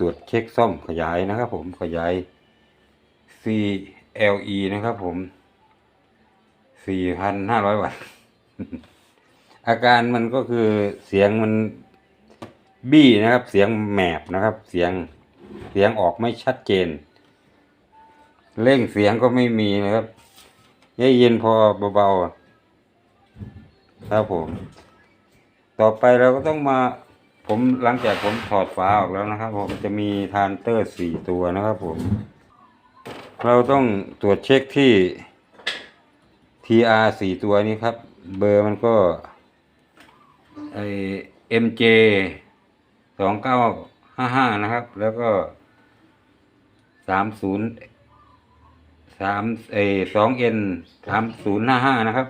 ตรวจเช็คซ่อมขยายนะครับผมขยาย CLE นะครับผม 4,500 วัตต์ อาการมันก็คือเสียงมันบี้นะครับ เสียงแมบนะครับ เสียงเสียงออกไม่ชัดเจน เร่งเสียงก็ไม่มีนะครับได้ยินพอเบาๆครับผม ต่อไปเราก็ต้องมา ผมหลังจากผมถอดฝาออกแล้วนะครับผมจะมีทานเตอร์สี่ตัวนะครับผม เราต้องตรวจเช็คที่ TR สี่ตัวนี้ครับ เบอร์มันก็ไอ MJ สองเก้าห้าห้านะครับ แล้วก็สามศูนย์สามเอสองเอ็นสามศูนย์ห้าห้านะครับ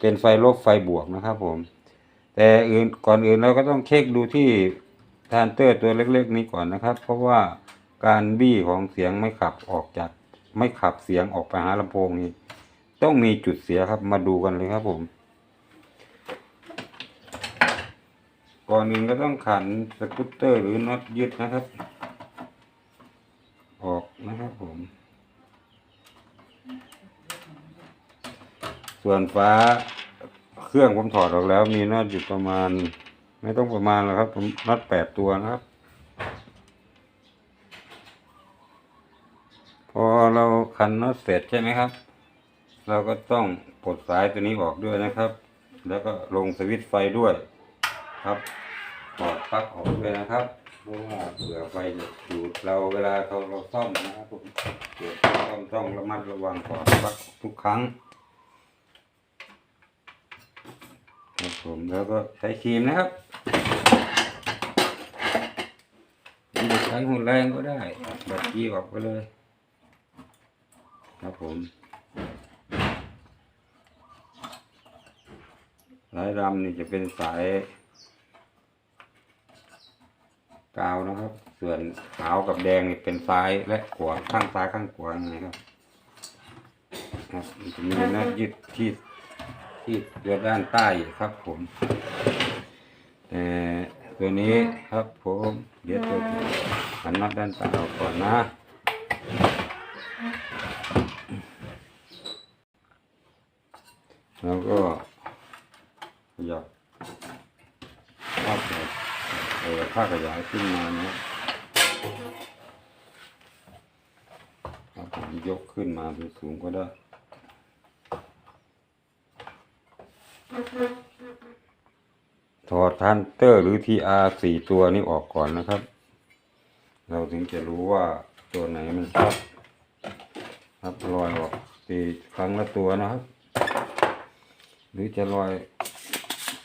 เป็นไฟลบไฟบวกนะครับผม แต่อื่นก่อนอื่นเราก็ต้องเช็คดูที่ทานเตอร์ตัวเล็กๆนี้ก่อนนะครับ เพราะว่าการบี้ของเสียงไม่ขับออกจากไม่ขับเสียงออกไปหาลำโพงนี้ต้องมีจุดเสียครับมาดูกันเลยครับผม ก่อนอื่นก็ต้องขันสกูตเตอร์หรือน็อตยึดนะครับ ออกนะครับผม ส่วนฟ้า เครื่องผมถอดออกแล้ว มีน็อตอยู่ประมาณ ไม่ต้องประมาณหรอกครับ ผมน็อตแปดตัวนะครับ พอเราขันน็อตเสร็จใช่ไหมครับ เราก็ต้องปลดสายตัวนี้ออกด้วยนะครับ แล้วก็ลงสวิตช์ไฟด้วยครับถอดปลั๊กออกด้วยนะครับเพราะว่าเผื่อไฟจะดูดเราเวลาเราเราซ่อมนะครับผมเดี๋ยวต้องต้องระมัดระวังถอดปลั๊กทุกครั้ง ครับ ผมแล้วก็ใช้ครีมนะครับจะใช้หุ่นแรงก็ได้แบบกี้ออกไปเลย ครับผมสายดำนี่จะเป็นสาย กาวนะครับ ส่วนขาวกับแดงนี่เป็นซ้ายและขวาข้างซ้ายข้างขวานะครับครับจะมีน็อตยึดที่ ที่ตัวด้านใต้ครับผมแต่ตัวนี้ครับผมเดี๋ยวตัวหันน็อตด้านใต้ออกก่อนนะ แล้วก็ขยับภาพเออภาพขยายขึ้นมานะครับครับผมยกขึ้นมาสูงก็ได้ ถอดทันเตอร์หรือ TR สี่ตัวนี้ออกก่อนนะครับ เราถึงจะรู้ว่าตัวไหนมันครับครับลอยออกตีครั้งละตัวนะครับ หรือจะลอย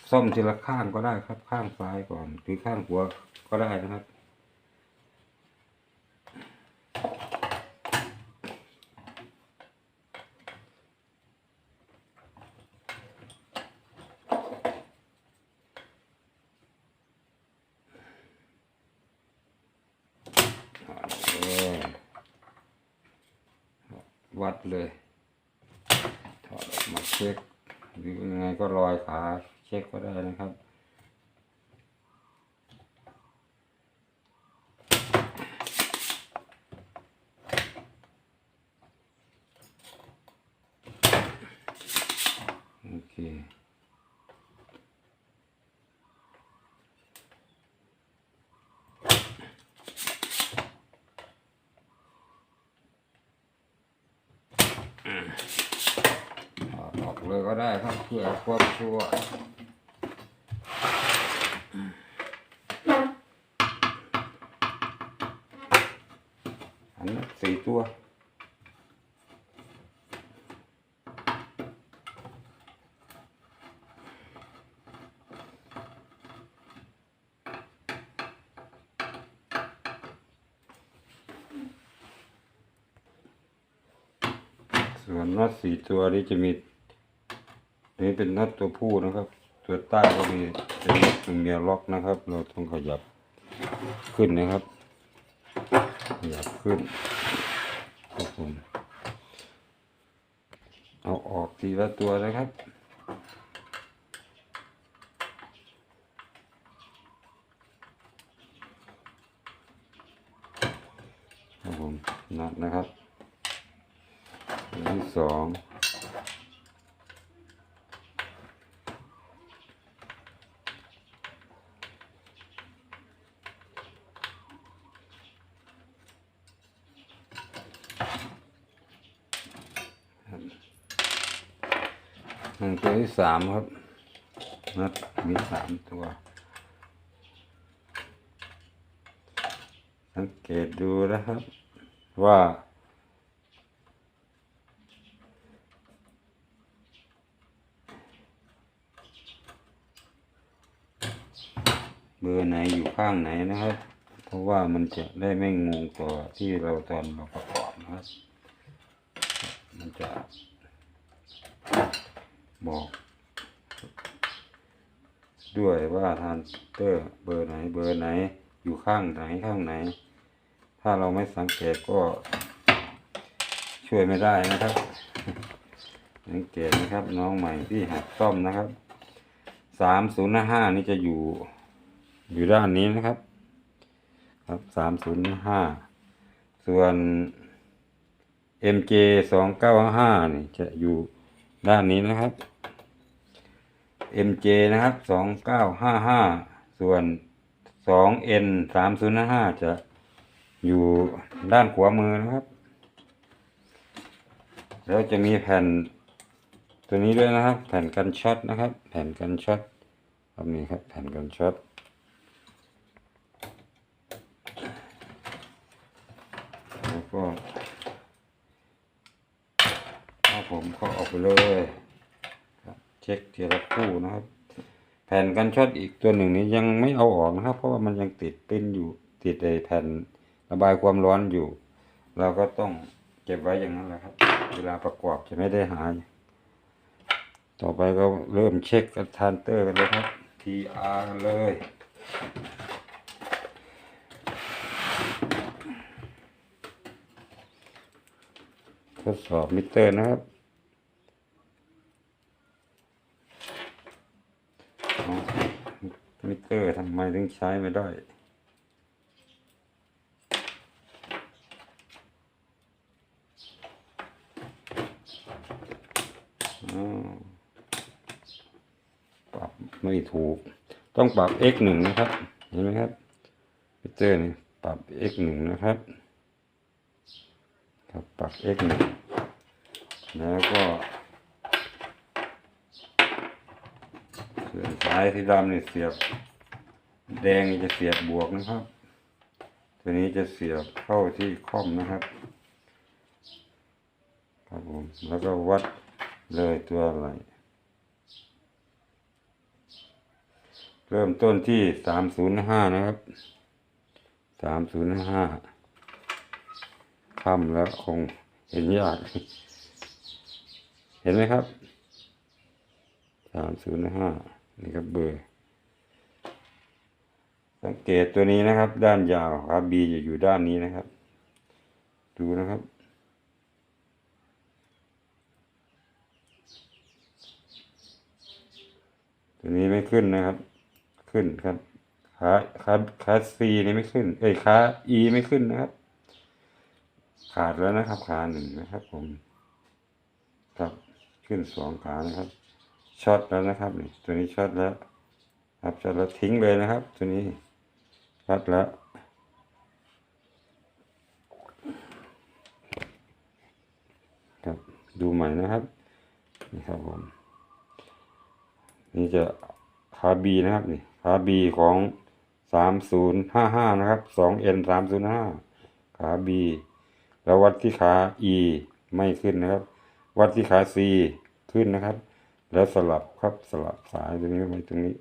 ซ่อมทีละข้างก็ได้ครับ ข้างซ้ายก่อนหรือข้างหัวก็ได้นะครับ เออ วัดเลย ถอดออกมาเช็คหรือยังไงก็รอยขาเช็คก็ได้นะครับ โอเค ถอดออกเลยก็ได้ครับเพื่อความชัวร์ อันนั้นสี่ตัว ส่วนน็อตสี่ตัวนี้จะมีนนี้เป็นน็อตตัวผู้นะครับ ตัวใต้ก็มีเป็นน็อตตัวเมียล็อกนะครับ เราต้องขยับขึ้นนะครับขยับขึ้น ผม เอาออกทีละตัวนะครับ ครับผมนัดนะครับ อันที่สอง สามครับนัดมีสามตัวสังเกตดูนะครับ ว่า เบอร์ไหนอยู่ข้างไหนนะครับ เพราะว่ามันจะได้ไม่งงตัวที่เราตอนเราประกอบนะครับ มันจะ บอก ด้วยว่าทานเตอร์เบอร์ไหนเบอร์ไหน อยู่ข้างไหนข้างไหน ถ้าเราไม่สังเกตก็ช่วยไม่ได้นะครับ สังเกตนะครับน้องใหม่ที่หัดซ่อมนะครับสามศูนย์ห้านี่จะอยู่อยู่ด้านนี้นะครับ ครับสามศูนย์ห้าส่วน MJ สองเก้าห้านี่จะอยู่ด้านนี้นะครับ MJ นะครับสองเก้าห้าห้าส่วนสอง N สามศูนย์ห้าจะอยู่ด้านขวามือนะครับ แล้วจะมีแผ่นตัวนี้ด้วยนะครับ แผ่นกันช็อตนะครับ แผ่นกันช็อตครับนี่ครับแผ่นกันช็อตแล้วก็เอาผมก็ออกไปเลย เช็คทีละคู่นะครับ แผ่นกันช็อตอีกตัวหนึ่งนี้ยังไม่เอาออกนะครับ เพราะว่ามันยังติดปิ้นอยู่ติดไอแผ่นระบายความร้อนอยู่ เราก็ต้องเก็บไว้อย่างนั้นแหละครับ เวลาประกอบจะไม่ได้หาย ต่อไปก็เริ่มเช็คกับทานเตอร์กันเลยครับ TR กันเลยทดสอบมิเตอร์นะครับ อ๋อ มิเตอร์ทำไมถึงใช้ไม่ได้อ๋อปรับไม่ถูก ต้องปรับ x หนึ่งนะครับ เห็นไหมครับมิเตอร์นี่ปรับ x หนึ่งนะครับ ครับปรับ x หนึ่งแล้วก็ ส่วนสายที่ดำเนี่ยเสียบ แดงจะเสียบบวกนะครับ ตัวนี้จะเสียบเข้าที่คอมนะครับครับผมแล้วก็วัดเลยตัวอะไร เริ่มต้นที่สามศูนย์ห้านะครับสามศูนย์ห้าค่ำแล้วคงเห็นยาก เห็นไหมครับสามศูนย์ห้า นี่ครับเบอร์ สังเกตตัวนี้นะครับ ด้านยาวครับ B จะอยู่ด้านนี้นะครับ ดูนะครับตัวนี้ไม่ขึ้นนะครับ ขึ้นครับขาขาขาซีนี่ไม่ขึ้น เอ้ยขา E ไม่ขึ้นนะครับ ขาดแล้วนะครับ ขาหนึ่งนะครับ ผม ครับ ขึ้นสองขานะครับ ช็อตแล้วนะครับนี่ตัวนี้ช็อตแล้ว ครับช็อตแล้วทิ้งเลยนะครับ ตัวนี้ช็อตแล้วครับดูใหม่นะครับนี่ครับผมนี่จะขาบีนะครับนี่ขาบีของสามศูนย์ห้าห้านะครับสองเอ็นสามศูนย์ห้าขาบีแล้ววัดที่ขา E ไม่ขึ้นนะครับ วัดที่ขา C ขึ้นนะครับ แล้วสลับครับสลับสายตรงนี้ไว้ตรงนี้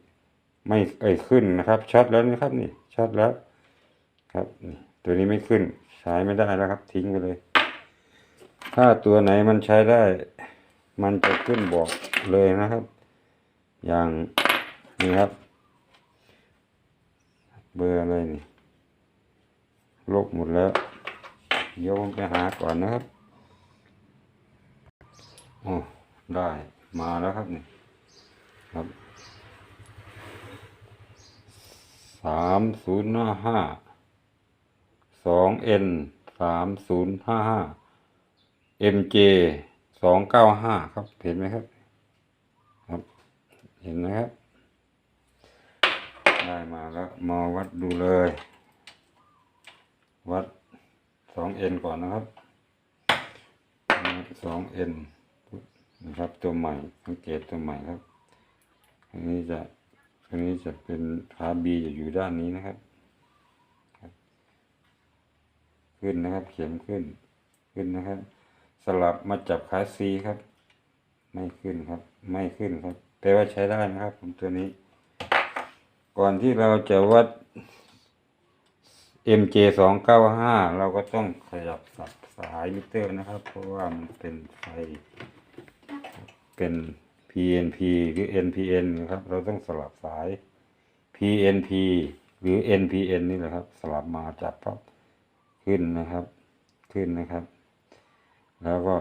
ไม่เอ้ยขึ้นนะครับช็อตแล้วนะครับนี่ช็อตแล้วครับนี่ตัวนี้ไม่ขึ้นใช้ไม่ได้แล้วครับ ทิ้งไปเลย ถ้าตัวไหนมันใช้ได้ มันจะขึ้นบอกเลยนะครับ อย่างนี่ครับ เบอร์อะไรนี่ลบหมดแล้วเดี๋ยวผมไปหาก่อนนะครับ โอ้ ได้ มาแล้วครับนี่ครับสามศูนย์ห้าห้าสองเอ็นสามศูนย์ห้าห้า MJ สองเก้าห้าครับ เห็นไหมครับ ครับ เห็นไหมครับ ได้มาแล้วมาวัดดูเลย วัดสองเอ็นก่อนนะครับสองเอ็น นะครับตัวใหม่สังเกตตัวใหม่ครับอันนี้จะอันนี้จะเป็นขาบีจะอยู่ด้านนี้นะครับ ขึ้นนะครับ เข็มขึ้นขึ้นนะครับ สลับมาจับขาซีครับ ไม่ขึ้นครับ ไม่ขึ้นครับ แต่ว่าใช้ได้นะครับ ผมตัวนี้ ก่อนที่เราจะวัด MJ สองเก้าห้าเราก็ต้องขยับสับสายมิเตอร์นะครับ เพราะว่ามันเป็นไฟ เป็น PNP หรือ NPN นะครับ เราต้องสลับสาย PNP หรือ NPN นี่แหละครับ สลับมาจับปั๊บขึ้นนะครับ ขึ้นนะครับ แล้วก็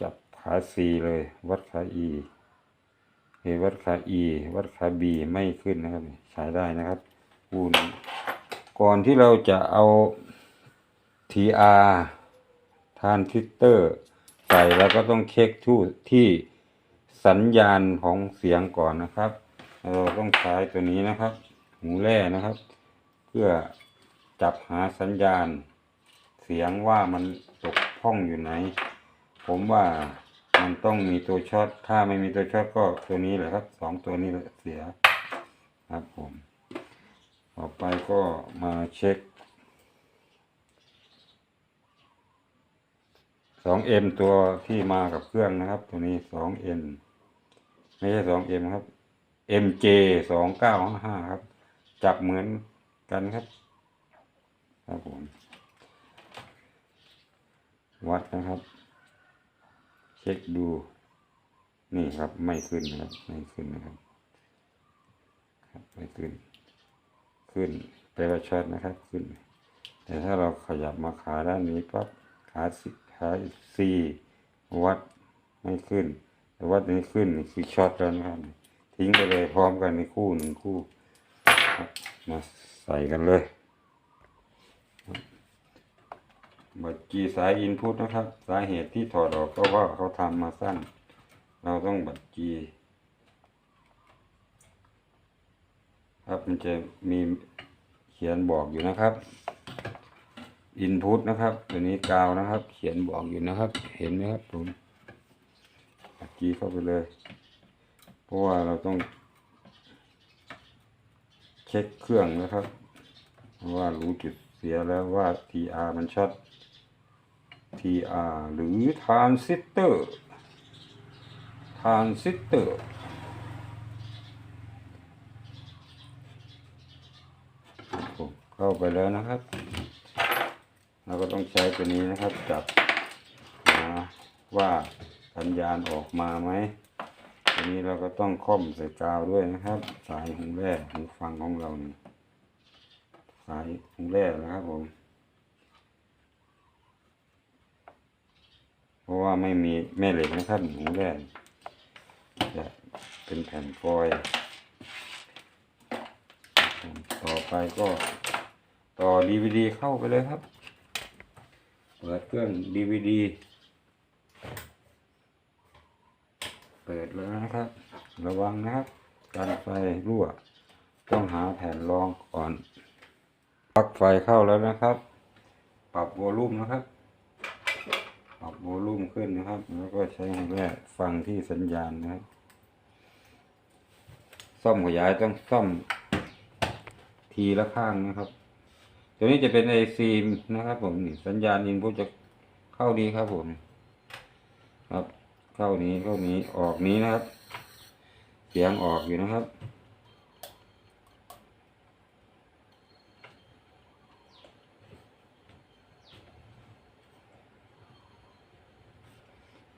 จับขา C เลย วัดขา E เอวัดขา E วัดขา B ไม่ขึ้นนะครับ ใช้ได้นะครับคูณก่อนที่เราจะเอา TR ทานทิสเตอร์ ใส่แล้วก็ต้องเช็คทูที่ สัญญาณของเสียงก่อนนะครับ เราต้องใช้ตัวนี้นะครับ หูแร่นะครับ เพื่อจับหาสัญญาณ เสียงว่ามันตกพ่องอยู่ไหน ผมว่ามันต้องมีตัวช็อตถ้าไม่มีตัวช็อตก็ตัวนี้แหละครับสองตัวนี้เสียครับผมต่อไปก็มาเช็คสองเอ็มตัวที่มากับเครื่องนะครับ ตัวนี้สองเอ็น ไม่ใช่สองเอ็มครับ MJ สองเก้าห้าครับ จับเหมือนกันครับ ครับผมวัดนะครับ เช็คดู นี่ครับไม่ขึ้นนะครับ ไม่ขึ้นนะครับ ครับไม่ขึ้น ขึ้นแปลว่าช็อตนะครับขึ้น แต่ถ้าเราขยับมาขาด้านนี้ปั๊บขาสิขาซีวัดไม่ขึ้น แต่วัดนี้ขึ้นคือช็อตแล้วนะครับ ทิ้งไปเลยพร้อมกันในคู่หนึ่งคู่มาใส่กันเลยบัตรจีสายอินพุตนะครับ สาเหตุที่ถอดออกก็ว่าเขาทำมาสั้น เราต้องบัตรจีครับมันจะมีเขียนบอกอยู่นะครับ อินพุตนะครับตัวนี้กาวนะครับ เขียนบอกอยู่นะครับ เห็นไหมครับผม จีเข้าไปเลย เพราะว่าเราต้อง เช็คเครื่องนะครับ ว่ารู้จุดเสียแล้วว่า TR มันช็อต TR หรือทรานซิสเตอร์ทรานซิสเตอร์ผมเข้าไปแล้วนะครับ เราก็ต้องใช้ตัวนี้นะครับจับว่า สัญญาณออกมาไหมทีนี้เราก็ต้องค่อมใส่กาวด้วยนะครับ สายหูแร่หูฟังของเรานี่สายหูแร่นะครับผม เพราะว่าไม่มีแม่เหล็กนะครับหูแร่จะเป็นแผ่นฟอยล์ต่อไปก็ต่อดีวดีเข้าไปเลยครับ เปิดเครื่องดีวดี เปิดแล้วนะครับ ระวังนะครับ การไฟรั่ว ต้องหาแผ่นรองก่อนปลั๊กไฟเข้าแล้วนะครับ ปรับวอลลุ่มนะครับ ปรับวอลลุ่มขึ้นนะครับ แล้วก็ใช้ให้แรกฟังที่สัญญาณนะครับ ซ่อมขยายต้องซ่อมทีละข้างนะครับ ตัวนี้จะเป็นไอซีมนะครับผมนี่สัญญาณอินพุตจะเข้าดีครับผม ครับ เข้านี้เข้านี้ออกนี้นะครับ เสียงออกอยู่นะครับ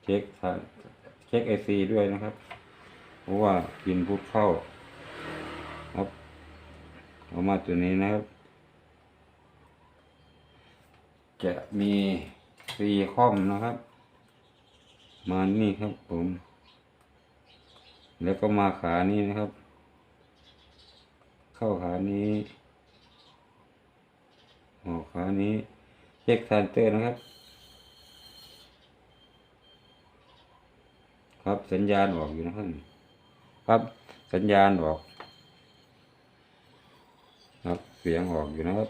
เช็คเช็คไอซีด้วยนะครับเพราะว่าอินพุตเข้าครับเอามาตัวนี้นะครับ จะมีซีคอมนะครับ มานี่ครับผม แล้วก็มาขานี้นะครับ เข้าขานี้ออกขานี้เช็คทรานเตอร์นะครับ ครับสัญญาณออกอยู่นะครับครับสัญญาณออก ครับเสียงออกอยู่นะครับ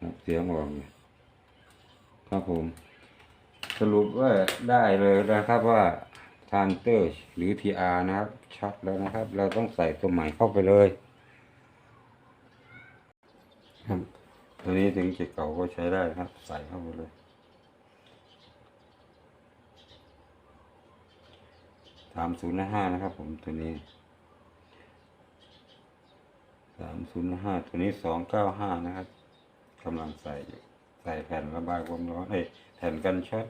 ครับเสียงออกครับผม สรุปว่าได้เลยนะครับว่าทานเตอร์หรือ TR นะครับช็อตแล้วนะครับ เราต้องใส่ตัวใหม่เข้าไปเลยครับตัวนี้ถึงจะเก่าก็ใช้ได้นะครับ ใส่เข้าไปเลย สามศูนย์ห้านะครับผมตัวนี้ สามศูนย์ห้าตัวนี้สองเก้าห้านะครับกำลังใส่อยู่ ใส่แผ่นระบายความร้อนเอ้แผ่นกันช็อต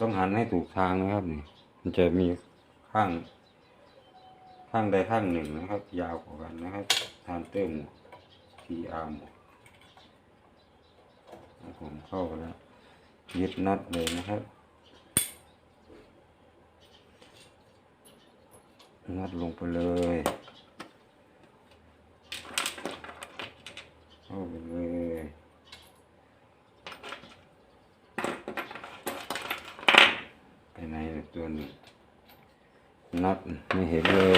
ต้องหันให้ถูกทางนะครับนี่มันจะมีข้าง ข้างใดข้างหนึ่งนะครับ ยาวกว่ากันนะครับทานเติมทีอาร์มผมเข้าไปแล้วยึดน็อตเลยนะครับงัดลงไปเลยเข้าไปเลย ไปไหนล่ะ ตัวนี้น็อตไม่เห็นเลย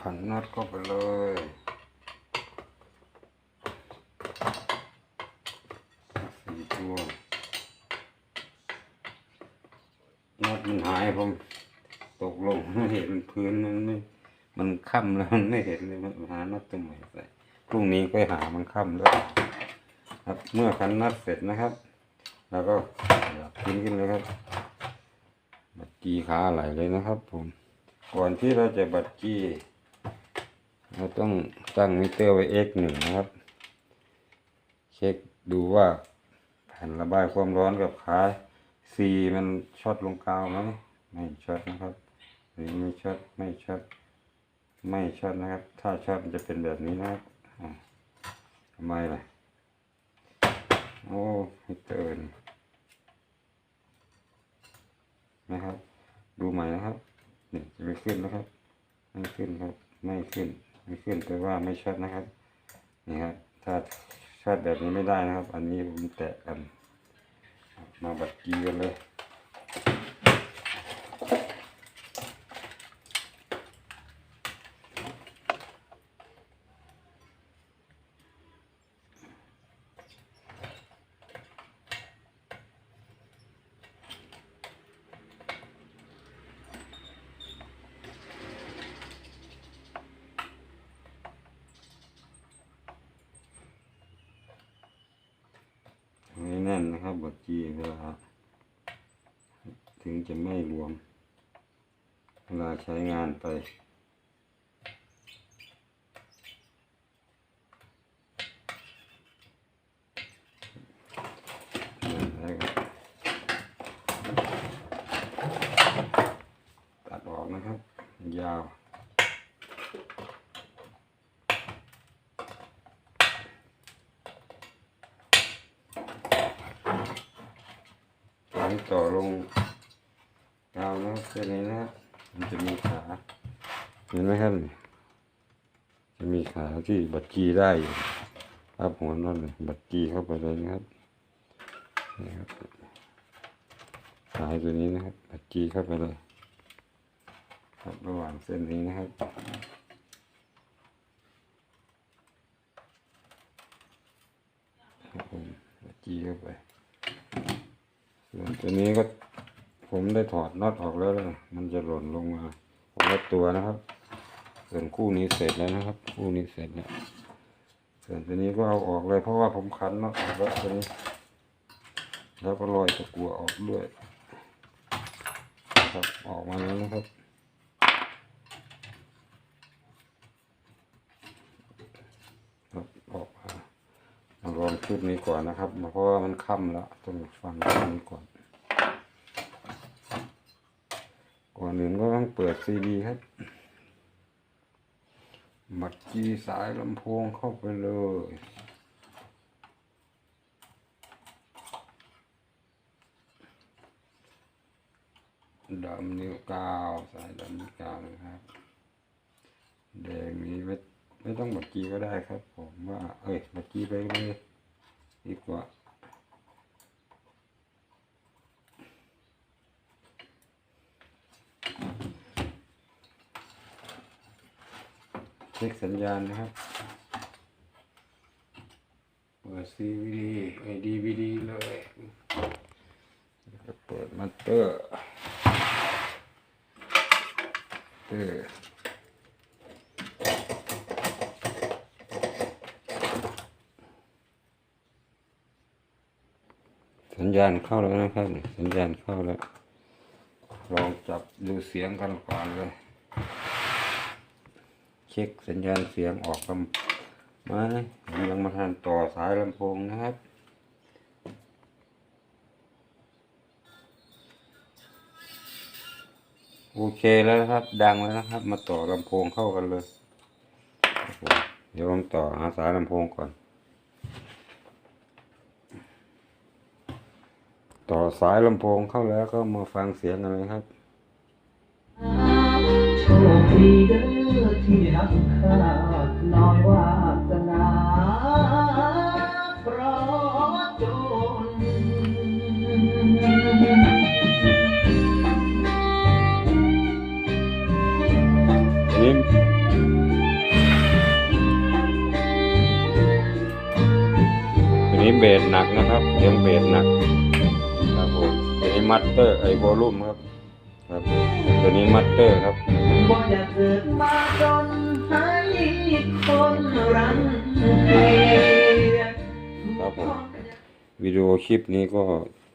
ขันน็อตเข้าไปเลยสี่ตัวน็อตมันหายผมตกลงไม่เห็นพื้นมันไม่มันค่ำแล้วมันไม่เห็นเลยมันหาน็อตตัวใหม่ใส่พรุ่งนี้ไปหามันค่ำแล้ว ครับเมื่อขันน็อตเสร็จนะครับแล้วก็ขึ้นขึ้นเลยครับบัดจีขาไหลเลยนะครับ ผม ก่อนที่เราจะบัดจีเราต้องตั้งมิเตอร์ไว้ x หนึ่งนะครับ เช็คดูว่าแผ่นระบายความร้อนกับขา C มันช็อตลงกาวไหมไม่ช็อตนะครับหรือไม่ช็อตไม่ช็อตไม่ช็อตนะครับ ถ้าช็อตมันจะเป็นแบบนี้นะครับทำไมล่ะ โอ้ไม่เตือนนะครับ ดูใหม่นะครับนี่จะไม่ขึ้นนะครับ ไม่ขึ้นครับ ไม่ขึ้น ไม่ขึ้นแปลว่าไม่ชัดนะครับ นี่ครับ ถ้าชัดแบบนี้ไม่ได้นะครับ อันนี้ผมแตะกัน มาบัดกีกันเลย ให้แนนะครับบทจีเวลาถึงจะไม่รวม เวลาใช้งานไป นั่นแหละครับตัดออกนะครับ ยาว หลังต่อลงยาวนะครับเส้นนี้นะครับ มันจะมีขา เห็นไห มครับ จะมีขาที่บัดกีได้ครับหัวนั่นเลยบัดกีเข้าไปเลยนะครับนี่ครับสายตัวนี้นะครับ บัดกีเข้าไปเลย ครับระหว่างเส้นนี้นะครับบัดกีเข้าไปส่วนตัวนี้ก็ผมได้ถอดน็อตออกแล้วนะมันจะหล่นลงมาผมละตัวนะครับ ส่วนคู่นี้เสร็จแล้วนะครับ คู่นี้เสร็จแล้ว ส่วนตัวนี้ก็เอาออกเลยเพราะว่าผมคันน็อตออกแล้วตัวนี้ แล้วก็ลอยตะกัวออกด้วยครับออกมาแล้วนะครับครับออกมามาลองชุดนี้ก่อนนะครับ เพราะว่ามันค่ำแล้วต้องฟังชุดนี้ก่อน ก่อนอื่นก็ต้องเปิดซีดีครับ บัดจีสายลำโพงเข้าไปเลย ดำนิ้วกาวสายดำนิ้วกาวนะครับ แดงนี้ไม่ไม่ต้องบัดจีก็ได้ครับ ผมว่า เอ้ยบัดจีไปเลยดีกว่า ช็คสัญญาณนะครับ เปิดซีวีดีไอดีวีดีเลยแล้วก็เปิดมัตเตอร์เตอร์สัญญาณเข้าแล้วนะครับนี่สัญญาณเข้าแล้ว ลองจับดูเสียงกันก่อนเลย เช็คสัญญาณเสียงออกลำไม้ยังมาทันต่อสายลำโพงนะครับโอเคแล้วนะครับ ดังแล้วนะครับ มาต่อลำโพงเข้ากันเลย เดี๋ยวผมต่อหาสายลำโพงก่อน ต่อสายลำโพงเข้าแล้วก็มาฟังเสียงกันเลยครับ โชคดีเด้อที่รักข้าน้อยวาสนาเพราะจนอันนี้อันนี้เบสหนักนะครับเสียงเบสหนักครับผมอันนี้มัตเตอร์ไอโวลูมครับครับ ตัวนี้มัตเตอร์ครับบ่อยากเกิดมาจนให้คนรังเกียจครับผมวิดีโอคลิปนี้ก็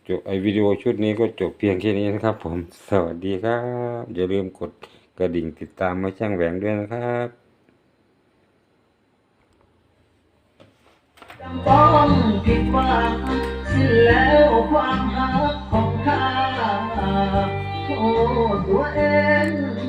จบไอวิดีโอชุดนี้ก็จบเพียงแค่นี้นะครับ ผมสวัสดีครับ อย่าลืมกดกระดิ่งติดตามมาช่างแหวงด้วยนะครับจำต้องผิดหวังสิ้นแล้ว Oh, tuổi em.